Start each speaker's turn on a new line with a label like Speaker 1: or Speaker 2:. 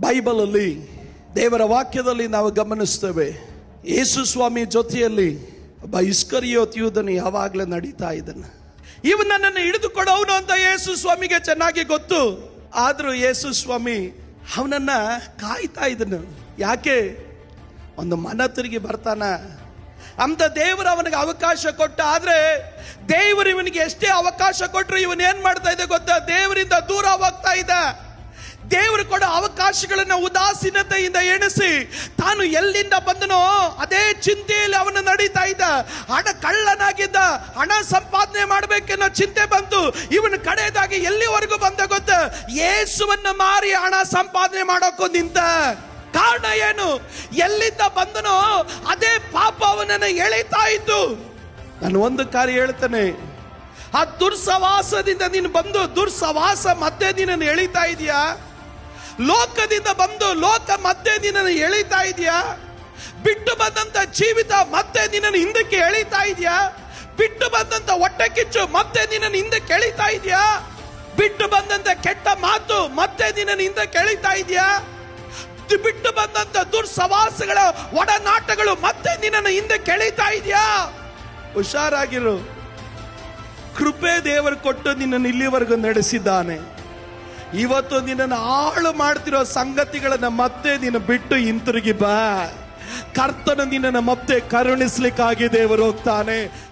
Speaker 1: Bible ಅಲ್ಲಿ ದೇವರ ವಾಕ್ಯದಲ್ಲಿ ನಾವು ಗಮನಿಸ್ತೇವೆ. ಯೇಸು ಸ್ವಾಮಿ ಜೊತೆಯಲ್ಲಿ ಒಬ್ಬ ಇಸ್ಕರಿಯೋತ್ ಯೂದನು ಯಾವಾಗಲೇ ನಡೀತಾ ಇದ್ದಾನೆ. ಇವ ನನ್ನನ್ನು ಹಿಡಿದುಕೊಡೋನು ಅಂತ ಯೇಸು ಸ್ವಾಮಿಗೆ ಚೆನ್ನಾಗಿ ಗೊತ್ತು. ಆದರೂ ಯೇಸು ಸ್ವಾಮಿ ಅವನನ್ನು ಕಾಯ್ತಾ ಇದ್ದನು. ಯಾಕೆ? ಒಂದು ಮನ ತಿರುಗಿ ಬರ್ತಾನ. ಅಂತ ದೇವರು ಅವನಿಗೆ ಅವಕಾಶ ಕೊಟ್ಟ, ಆದರೆ ದೇವರು ಇವನಿಗೆ ಎಷ್ಟೇ ಅವಕಾಶ ಕೊಟ್ಟರು ಇವನು ಏನು ಮಾಡ್ತಾ ಇದೆ ಗೊತ್ತಾ? ದೇವರಿಂದ ದೂರ ಹೋಗ್ತಾ ಇದ್ದ. ದೇವರು ಕೊಡೋ ಅವಕಾಶಗಳನ್ನು ಉದಾಸೀನತೆಯಿಂದ ಎಣಿಸಿ ತಾನು ಎಲ್ಲಿಂದ ಬಂದನೋ ಅದೇ ಚಿಂತೆಯಲ್ಲಿ ಅವನು ನಡೀತಾ ಇದ್ದ. ಹಣ ಕಳ್ಳನಾಗಿದ್ದ, ಹಣ ಸಂಪಾದನೆ ಮಾಡಬೇಕೆನ್ನೋ ಚಿಂತೆ ಬಂತು. ಇವನು ಕಡೆಯದಾಗಿ ಎಲ್ಲಿವರೆಗೂ ಬಂದ ಗೊತ್ತ? ಯೇಸುವನ್ನ ಮಾರಿ ಹಣ ಸಂಪಾದನೆ ಮಾಡೋಕ್ಕೂ ನಿಂತ. ಕಾರಣ ಏನು? ಎಲ್ಲಿಂದ ಬಂದನೋ ಅದೇ ಪಾಪ ಅವನನ್ನು ಎಳಿತಾ ಇತ್ತು ನಾನು ಒಂದು ಕಾರ್ಯ ಹೇಳ್ತೇನೆ. ಆ ದುರ್ಸವಾಸದಿಂದ ನೀನು ಬಂದು ದುರ್ಸವಾಸ ಮತ್ತೆ ನಿನ್ನನ್ನು ಎಳಿತಾ ಇದೆಯಾ? ಲೋಕದಿಂದ ಬಂದು ಲೋಕ ಮತ್ತೆ ನಿನ್ನನ್ನು ಎಳಿತಾ ಇದೆಯಾ? ಬಿಟ್ಟು ಬಂದಂತ ಜೀವಿತ ಮತ್ತೆ ನಿನ್ನನ್ನು ಹಿಂದಕ್ಕೆ ಎಳಿತಾ ಇದೆಯಾ? ಬಿಟ್ಟು ಬಂದಂತ ಹೊಟ್ಟೆ ಕಿಚ್ಚು ಮತ್ತೆ ನಿನ್ನನ್ನು ಹಿಂದಕ್ಕೆ ಎಳಿತಾ ಇದೆಯಾ? ಬಿಟ್ಟು ಬಂದಂತ ಕೆಟ್ಟ ಮಾತು ಮತ್ತೆ ನಿನ್ನನ್ನು ಹಿಂದಕ್ಕೆ ಎಳಿತಾ ಇದೆಯಾ? ಬಿಟ್ಟು ಬಂದಂತ ದುರ್ಸವಾಸಗಳ ಒಡನಾಟಗಳು ಮತ್ತೆ ನಿನ್ನನ್ನು ಹಿಂದೆ ಕೆಳಿತಾ ಇದೆಯಾ? ಹುಷಾರಾಗಿರು. ಕೃಪೆ ದೇವರು ಕೊಟ್ಟು ನಿನ್ನನ್ನು ಇಲ್ಲಿವರೆಗೂ ನಡೆಸಿದ್ದಾನೆ. ಇವತ್ತು ನಿನ್ನನ್ನು ಹಾಳು ಮಾಡ್ತಿರೋ ಸಂಗತಿಗಳನ್ನ ಮತ್ತೆ ನೀನು ಬಿಟ್ಟು ಹಿಂತಿರುಗಿ ಬಾ. ಕರ್ತನ ನಿನ್ನನ್ನು ಮತ್ತೆ ಕರುಣಿಸ್ಲಿಕ್ಕಾಗಿ ದೇವರು ಹೋಗ್ತಾನೆ.